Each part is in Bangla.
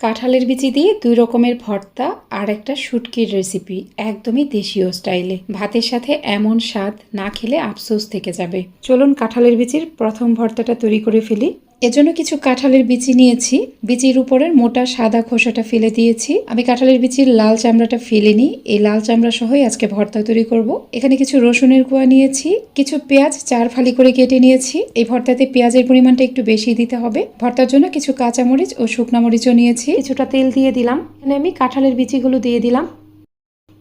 কাঁঠালের বিচি দিয়ে দুই রকমের ভর্তা আর একটা শুটকির রেসিপি একদমই দেশীয় স্টাইলে ভাতের সাথে এমন স্বাদ না খেলে আফসোস থেকে যাবে। চলুন কাঁঠালের বিচির প্রথম ভর্তাটা তৈরি করে ফেলি। এজন্য কিছু কাঁঠালের বিচি নিয়েছি। বিচির উপরের মোটা সাদা খোসাটা ফেলে দিয়েছি। আমি কাঁঠালের বিচির লাল চামড়াটা ফেলিনি। এই লাল চামড়া সহই আজকে ভর্তা তৈরি করব। এখানে কিছু রসুনের কুয়া নিয়েছি। কিছু পেঁয়াজ চার ফালি করে কেটে নিয়েছি। এই ভর্তাতে পেঁয়াজের পরিমাণটা একটু বেশি দিতে হবে। ভর্তার জন্য কিছু কাঁচামরিচ ও শুকনা মরিচও নিয়েছি। কিছুটা তেল দিয়ে দিলাম। এখানে আমি কাঁঠালের বিচিগুলো দিয়ে দিলাম।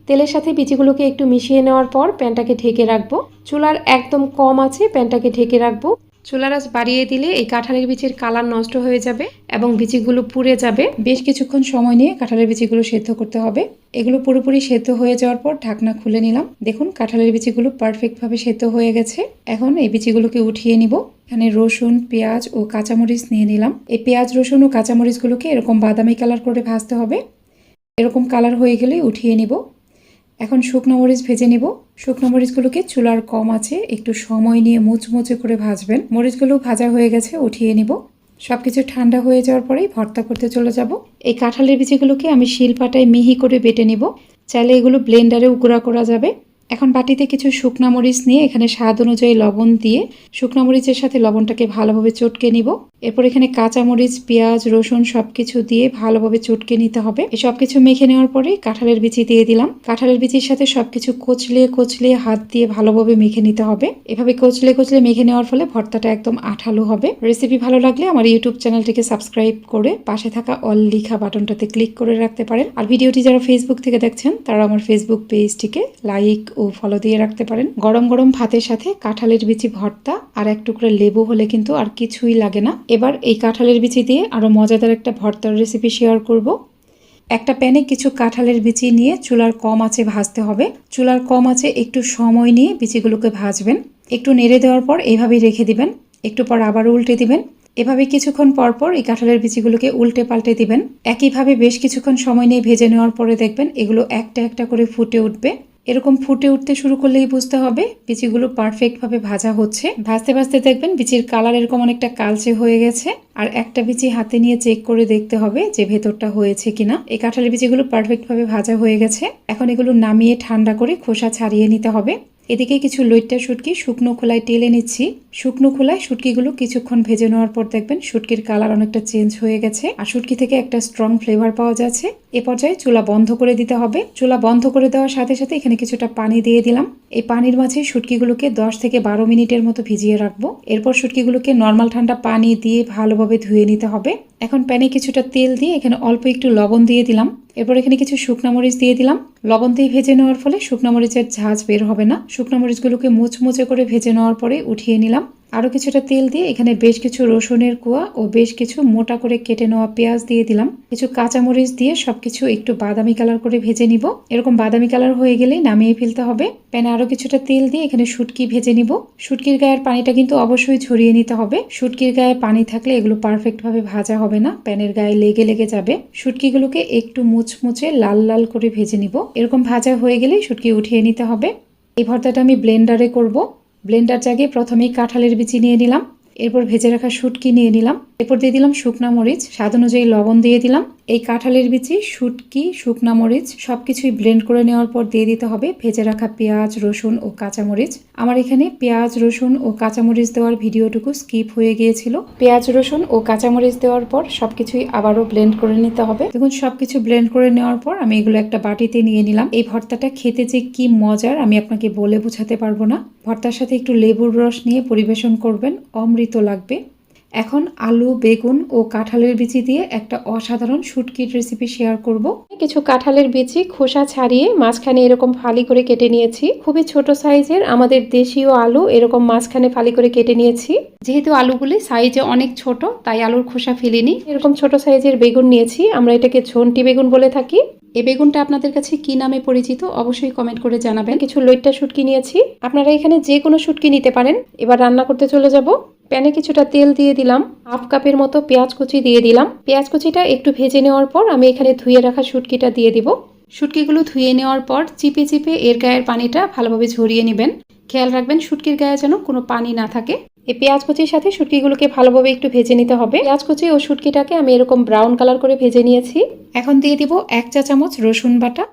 তেলের সাথে বিচিগুলোকে একটু মিশিয়ে নেওয়ার পর প্যানটাকে ঢেকে রাখব। চুলার একদম কম আছে, প্যানটাকে ঢেকে রাখব। চুলার আঁচ বাড়িয়ে দিলে এই কাঁঠালের বিচির কালার নষ্ট হয়ে যাবে এবং বিচিগুলো পুড়ে যাবে। বেশ কিছুক্ষণ সময় নিয়ে কাঁঠালের বিচিগুলো সেদ্ধ করতে হবে। এগুলো পুরোপুরি সেদ্ধ হয়ে যাওয়ার পর ঢাকনা খুলে নিলাম। দেখুন, কাঁঠালের বিচিগুলো পারফেক্টভাবে সেদ্ধ হয়ে গেছে। এখন এই বিচিগুলোকে উঠিয়ে নিব। এখানে রসুন, পেঁয়াজ ও কাঁচামরিচ নিয়ে নিলাম। এই পেঁয়াজ, রসুন ও কাঁচামরিচগুলোকে এরকম বাদামি কালার করে ভাজতে হবে। এরকম কালার হয়ে গেলে উঠিয়ে নিব। এখন শুকনো মরিচ ভেজে নিব। শুকনো মরিচগুলোকে চুলার কম আছে, একটু সময় নিয়ে মুচমুচে করে ভাজবেন। মরিচগুলো ভাজা হয়ে গেছে, উঠিয়ে নিব। সব কিছু ঠান্ডা হয়ে যাওয়ার পরেই ভর্তা করতে চলে যাব। এই কাঁঠালের বিচিগুলোকে আমি শিলপাটায় মিহি করে বেটে নিব। চাইলে এগুলো ব্লেন্ডারে উগুড়া করা যাবে। এখন বাটিতে কিছু শুকনা মরিচ নিয়ে এখানে স্বাদ অনুযায়ী লবণ দিয়ে শুকনা মরিচের সাথে লবণটাকে ভালোভাবে চটকে নিব। এরপর এখানে কাঁচা মরিচ পেঁয়াজ, রসুন সবকিছু দিয়ে ভালোভাবে চটকে নিতে হবে। এই সবকিছু মেখে নেওয়ার পরে কাঁঠালের বিচি দিয়ে দিলাম। কাঁঠালের বিচির সাথে সবকিছু কচলিয়ে কচলিয়ে হাত দিয়ে ভালোভাবে মেখে নিতে হবে। এভাবে কচলে কচলে মেখে নেওয়ার ফলে ভর্তাটা একদম আঠালো হবে। রেসিপি ভালো লাগলে আমার ইউটিউব চ্যানেলটিকে সাবস্ক্রাইব করে পাশে থাকা অল লিখা বাটনটাতে ক্লিক করে রাখতে পারেন। আর ভিডিওটি যারা ফেসবুক থেকে দেখছেন, তারা আমার ফেসবুক পেজটিকে লাইক ও ফলো দিয়ে রাখতে পারেন। গরম গরম ভাতের সাথে কাঁঠালের বিচি ভর্তা আর এক টুকরা লেবু হলে কিন্তু আর কিছুই লাগে না। এবার এই কাঁঠালের বিচি দিয়ে আরও মজাদার একটা ভর্তার রেসিপি শেয়ার করব। একটা প্যানে কিছু কাঁঠালের বিচি নিয়ে চুলার কম আছে ভাজতে হবে। চুলার কম আছে একটু সময় নিয়ে বিচিগুলোকে ভাজবেন। একটু নেড়ে দেওয়ার পর এইভাবেই রেখে দিবেন। একটু পর আবার উল্টে দিবেন। এভাবে কিছুক্ষণ পর পর এই কাঁঠালের বিচিগুলোকে উল্টে পাল্টে দিবেন। একইভাবে বেশ কিছুক্ষণ সময় নিয়ে ভেজে নেওয়ার পরে দেখবেন এগুলো একটা একটা করে ফুটে উঠবে। এরকম ফুটে উঠতে শুরু করলেই বুঝতে হবে বিচিগুলো পারফেক্টভাবে ভাজা হচ্ছে। ভাজতে ভাজতে দেখবেন বিচির কালার এরকম অনেকটা কালচে হয়ে গেছে। আর একটা বিচি হাতে নিয়ে চেক করে দেখতে হবে যে ভেতরটা হয়েছে কিনা। এই কাঁঠালের বিচিগুলো পারফেক্টভাবে ভাজা হয়ে গেছে। এখন এগুলো নামিয়ে ঠান্ডা করে খোসা ছাড়িয়ে নিতে হবে। এদিকে কিছু লইট্টা শুটকি শুকনো খোলায় টেলে নিচ্ছি। শুকনো খোলায় শুটকিগুলো কিছুক্ষণ ভেজে নেওয়ার পর দেখবেন শুটকির কালার অনেকটা চেঞ্জ হয়ে গেছে। আর শুটকি থেকে একটা স্ট্রং ফ্লেভার পাওয়া যাচ্ছে। এ পর্যায়ে চুলা বন্ধ করে দিতে হবে। চুলা বন্ধ করে দেওয়ার সাথে সাথে এখানে কিছুটা পানি দিয়ে দিলাম। এই পানির মাঝে শুটকিগুলোকে দশ থেকে বারো মিনিটের মতো ভিজিয়ে রাখব। এরপর শুটকিগুলোকে নর্মাল ঠান্ডা পানি দিয়ে ভালোভাবে ধুয়ে নিতে হবে। এখন প্যানে কিছুটা তেল দিয়ে এখানে অল্প একটু লবণ দিয়ে দিলাম। এরপর এখানে কিছু শুকনা মরিচ দিয়ে দিলাম। লবণ দিয়ে ভেজে নেওয়ার ফলে শুকনা মরিচের ঝাঁজ বের হবে না। শুকনা মরিচগুলোকে মুচমুচে করে ভেজে নেওয়ার পরে উঠিয়ে নিলাম। আরও কিছুটা তেল দিয়ে এখানে বেশ কিছু রসুনের কুয়া ও বেশ কিছু মোটা করে কেটে নেওয়া পেঁয়াজ দিয়ে দিলাম। কিছু কাঁচামরিচ দিয়ে সবকিছু একটু বাদামি কালার করে ভেজে নিব। এরকম বাদামি কালার হয়ে গেলেই নামিয়ে ফেলতে হবে। প্যানে আরও কিছুটা তেল দিয়ে এখানে শুটকি ভেজে নিব। শুটকির গায়ের পানিটা কিন্তু অবশ্যই ঝরিয়ে নিতে হবে। শুটকির গায়ে পানি থাকলে এগুলো পারফেক্টভাবে ভাজা হবে না। প্যানের গায়ে লেগে লেগে যাবে। শুটকিগুলোকে একটু মুচমুচে লাল লাল করে ভেজে নিব। এরকম ভাজা হয়ে গেলেই শুটকি উঠিয়ে নিতে হবে। এই ভর্তাটা আমি ব্লেন্ডারে করব। ব্লেন্ডার জাগে প্রথমেই কাঁঠালের বিচি নিয়ে নিলাম, এরপর ভেজে রাখা শুটকি নিয়ে নিলাম, এরপর দিয়ে দিলাম শুকনা মরিচ, স্বাদ অনুযায়ী লবণ দিয়ে দিলাম এই কাঁঠালের বিচি, শুটকি, শুকনা মরিচ সব কিছুই ব্লেন্ড করে নেওয়ার পর দিয়ে দিতে হবে ভেজে রাখা পেঁয়াজ, রসুন ও কাঁচামরিচ। আমার এখানে পেঁয়াজ, রসুন ও কাঁচামরিচ দেওয়ার ভিডিওটুকু স্কিপ হয়ে গিয়েছিল। পেঁয়াজ, রসুন ও কাঁচামরিচ দেওয়ার পর সব কিছুই আবারও ব্লেন্ড করে নিতে হবে। দেখুন সব কিছু ব্লেন্ড করে নেওয়ার পর আমি এগুলো একটা বাটিতে নিয়ে নিলাম। এই ভর্তাটা খেতে যে কি মজার, আমি আপনাকে বলে বোঝাতে পারব না। ভর্তার সাথে একটু লেবুর রস নিয়ে পরিবেশন করবেন, অমৃত লাগবে। এখন আলু, বেগুন ও কাঁঠালের বিচি দিয়ে একটা অসাধারণ শুটকির রেসিপি শেয়ার করব। কিছু কাঁঠালের বিচি খোসা ছাড়িয়ে মাঝখানে এরকম ফালি করে কেটে নিয়েছি। খুবই ছোট সাইজের আমাদের দেশীয় আলু, এরকম মাঝখানে ফালি করে কেটে নিয়েছি। যেহেতু আলুগুলি সাইজে অনেক ছোট, তাই আলুর খোসা ফেলিনি। এরকম ছোট সাইজের বেগুন নিয়েছি, আমরা এটাকে ঝন্টি বেগুন বলে থাকি। এই বেগুনটা আপনাদের কাছে কি নামে পরিচিত অবশ্যই কমেন্ট করে জানাবেন। কিছু লইট্টা শুটকি নিয়েছি। আপনারা এখানে যে কোনো শুটকি নিতে পারেন। এবার রান্না করতে চলে যাব। প্যানে কিছুটা তেল দিয়ে দিলাম। হাফ কাপের মতো পেঁয়াজ কুচি দিয়ে দিলাম। পেঁয়াজ কুচিটা একটু ভেজে নেওয়ার পর আমি এখানে ধুয়ে রাখা শুটকিটা দিয়ে দিব। শুটকিগুলো ধুয়ে নেওয়ার পর চিপে চিপে এর গায়ের পানিটা ভালোভাবে ঝরিয়ে নেবেন। খেয়াল রাখবেন শুটকির গায়ে যেন কোনো পানি না থাকে। এই পেঁয়াজ কুচির সাথে শুটকিগুলোকে ভালোভাবে একটু ভেজে নিতে হবে। পেঁয়াজ কুচি ও শুটকিটাকে আমি এরকম ব্রাউন কালার করে ভেজে নিয়েছি। এখন দিয়ে দিব এক চা চামচ রসুন বাটা।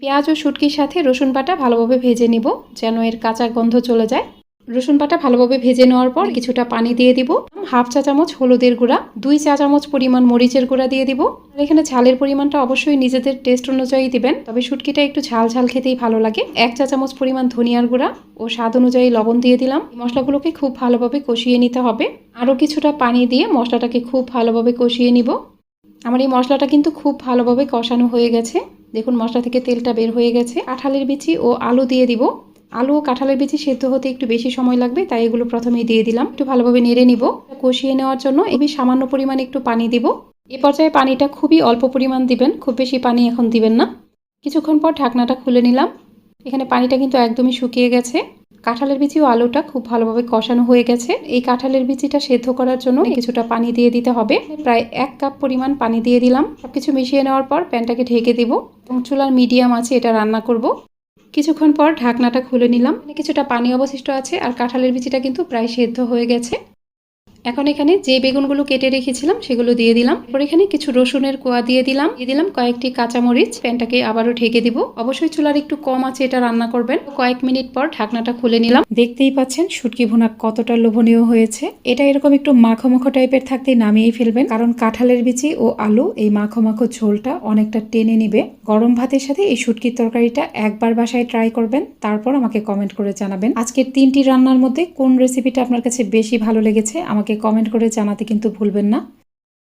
পেঁয়াজ ও শুটকির সাথে রসুন বাটা ভালোভাবে ভেজে নিব যেন এর কাঁচা গন্ধ চলে যায়। রসুন বাটা ভালোভাবে ভেজে নেওয়ার পর কিছুটা পানি দিয়ে দিব। হাফ চা চামচ হলুদের গুঁড়া দুই চা চামচ পরিমাণ মরিচের গুঁড়া দিয়ে দিব। আর এখানে ঝালের পরিমাণটা অবশ্যই নিজেদের টেস্ট অনুযায়ী দিবেন তবে শুটকিটা একটু ঝাল ঝাল খেতেই ভালো লাগে। এক চা চামচ পরিমাণ ধনিয়ার গুঁড়া ও স্বাদ অনুযায়ী লবণ দিয়ে দিলাম। মশলাগুলোকে খুব ভালোভাবে কষিয়ে নিতে হবে। আরও কিছুটা পানি দিয়ে মশলাটাকে খুব ভালোভাবে কষিয়ে নিব। আমার এই মশলাটা কিন্তু খুব ভালোভাবে কষানো হয়ে গেছে। দেখুন মশলা থেকে তেলটা বের হয়ে গেছে। আঠালের বিচি ও আলু দিয়ে দিব। আলু ও কাঁঠালের বিচি সেদ্ধ হতে একটু বেশি সময় লাগবে, তাই এগুলো প্রথমেই দিয়ে দিলাম। একটু ভালোভাবে নেড়ে নিব। কষিয়ে নেওয়ার জন্য এবি সামান্য পরিমাণ একটু পানি দিব। এ পর্যায়ে পানিটা খুবই অল্প পরিমাণ দিবেন, খুব বেশি পানি এখন দিবেন না। কিছুক্ষণ পর ঢাকনাটা খুলে নিলাম। এখানে পানিটা কিন্তু একদমই শুকিয়ে গেছে। কাঁঠালের বিচি ও আলুটা খুব ভালোভাবে কষানো হয়ে গেছে। এই কাঁঠালের বিচিটা সেদ্ধ করার জন্য কিছুটা পানি দিয়ে দিতে হবে। প্রায় এক কাপ পরিমাণ পানি দিয়ে দিলাম। সবকিছু মিশিয়ে নেওয়ার পর প্যানটাকে ঢেকে দিব এবং চুলার মিডিয়াম আছে এটা রান্না করব। কিছুক্ষণ পর ঢাকনাটা খুলে নিলাম। কিছুটা পানি অবশিষ্ট আছে আর কাঁঠালের বিচিটা কিন্তু প্রায় সেদ্ধ হয়ে গেছে। এখন এখানে যে বেগুনগুলো কেটে রেখেছিলাম, সেগুলো দিয়ে দিলাম। এরপর এখানে কিছু রসুনের কোয়া দিয়ে দিলাম। দিয়ে দিলাম কয়েকটি কাঁচামরিচ। প্যানটাকে আবারও ঢেকে দিব। অবশ্যই চুলার একটু কম আছে, এটা রান্না করবেন। কয়েক মিনিট পর ঢাকনাটা খুলে নিলাম। দেখতেই পাচ্ছেন শুটকি ভুনা কতটা লোভনীয় হয়েছে। এটা এরকম একটু মাখো মাখো টাইপের থাকতে নামিয়েই ফেলবেন। কারণ কাঁঠালের বিচি ও আলু এই মাখো মাখো ঝোলটা অনেকটা টেনে নিবে। গরম ভাতের সাথে এই শুটকির তরকারিটা একবার বাসায় ট্রাই করবেন। তারপর আমাকে কমেন্ট করে জানাবেন। আজকের তিনটি রান্নার মধ্যে কোন রেসিপিটা আপনার কাছে বেশি ভালো লেগেছে? আমাকে কমেন্ট করে জানাতে কিন্তু ভুলবেন না।